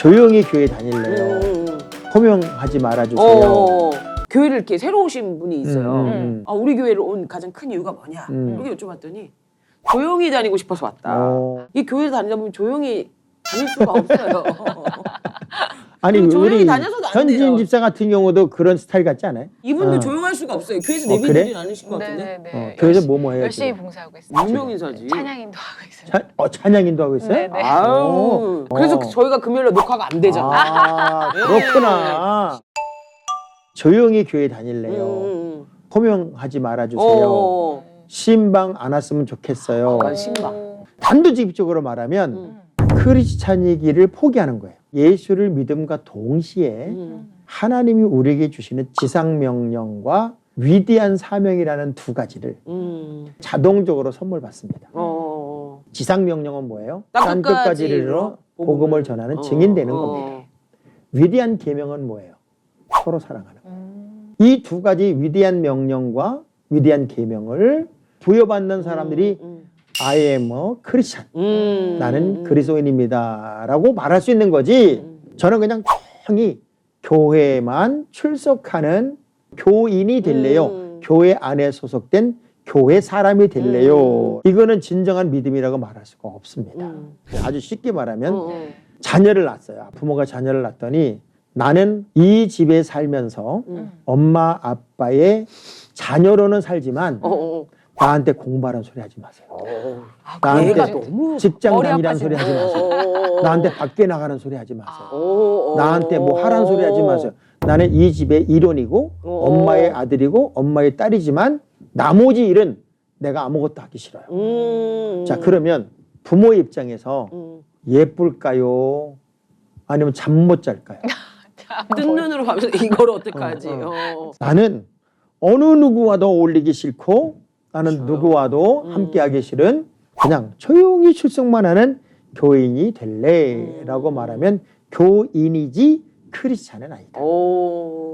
조용히 교회 다닐래요. 음. 호명하지 말아주세요. 어, 교회를 이렇게 새로 오신 분이 있어요. 음, 음. 아, 우리 교회를 온 가장 큰 이유가 뭐냐? 음. 이렇게 여쭤봤더니 조용히 다니고 싶어서 왔다. 어. 이 교회 다니다 보면 조용히 다닐 수가 없어요. 아니 조용히 우리 다녀서도 안 현진. 집사 같은 경우도 그런 스타일 같지 않아요? 이분도 어. 조용할 수가 없어요. 교회에서 어, 내비두진 그래? 않으실 것 같은데. 네네네. 어, 교회에서 뭐뭐 해요? 열심히 지금? 봉사하고 있습니다. 유명 인사지. 찬양인도 하고 있어요. 찬, 어, 찬양인도 하고 있어요? 네네. 아우. 어. 그래서 어. 저희가 금요일에 녹화가 안 되잖아. 아, 그렇구나. 조용히 교회 다닐래요. 음. 호명하지 말아주세요. 어. 신방 안 왔으면 좋겠어요. 아, 신방. 단도직입적으로 말하면 음. 크리스찬이기를 포기하는 거예요. 예수를 믿음과 동시에 음. 하나님이 우리에게 주시는 지상 명령과 위대한 사명이라는 두 가지를 음. 자동적으로 선물 받습니다. 어. 지상 명령은 뭐예요? 땅땅 끝까지 끝까지 이르러 이르러 복음을 전하는 어, 증인되는 어. 겁니다. 위대한 계명은 뭐예요? 서로 사랑하는. 음. 이두 가지 위대한 명령과 위대한 계명을 부여받는 사람들이 음. I am a Christian. 음. 나는 그리스도인입니다 라고 말할 수 있는 거지. 음. 저는 그냥 조용히 교회만 출석하는 교인이 될래요. 음. 교회 안에 소속된 교회 사람이 될래요. 이거는 진정한 믿음이라고 말할 수가 없습니다. 음. 아주 쉽게 말하면 어, 어. 자녀를 낳았어요. 부모가 자녀를 낳았더니 나는 이 집에 살면서 음. 엄마 아빠의 자녀로는 살지만 어, 어. 나한테 공부하라는 소리 하지 마세요. 아, 나한테 얘가 그래가지고. 너무 직장 다니라는. 소리 하지 마세요. 어. 나한테 밖에 나가는 소리 하지 마세요. 나한테 뭐 하라는 소리 하지 마세요. 나는 이 집의 일원이고 어. 엄마의 아들이고 엄마의 딸이지만 나머지 일은 내가 아무것도 하기 싫어요. 음. 자 그러면 부모의 입장에서 음. 예쁠까요? 아니면 잠 못 잘까요? 뜬 눈으로 가면서 이걸 어떡하지? 어, 어. 나는 어느 누구와도 어울리기 싫고 나는 그렇죠. 누구와도 음. 함께하기 싫은 그냥 조용히 출석만 하는 교인이 될래라고 음. 말하면 교인이지 크리스찬은 아니다. 오.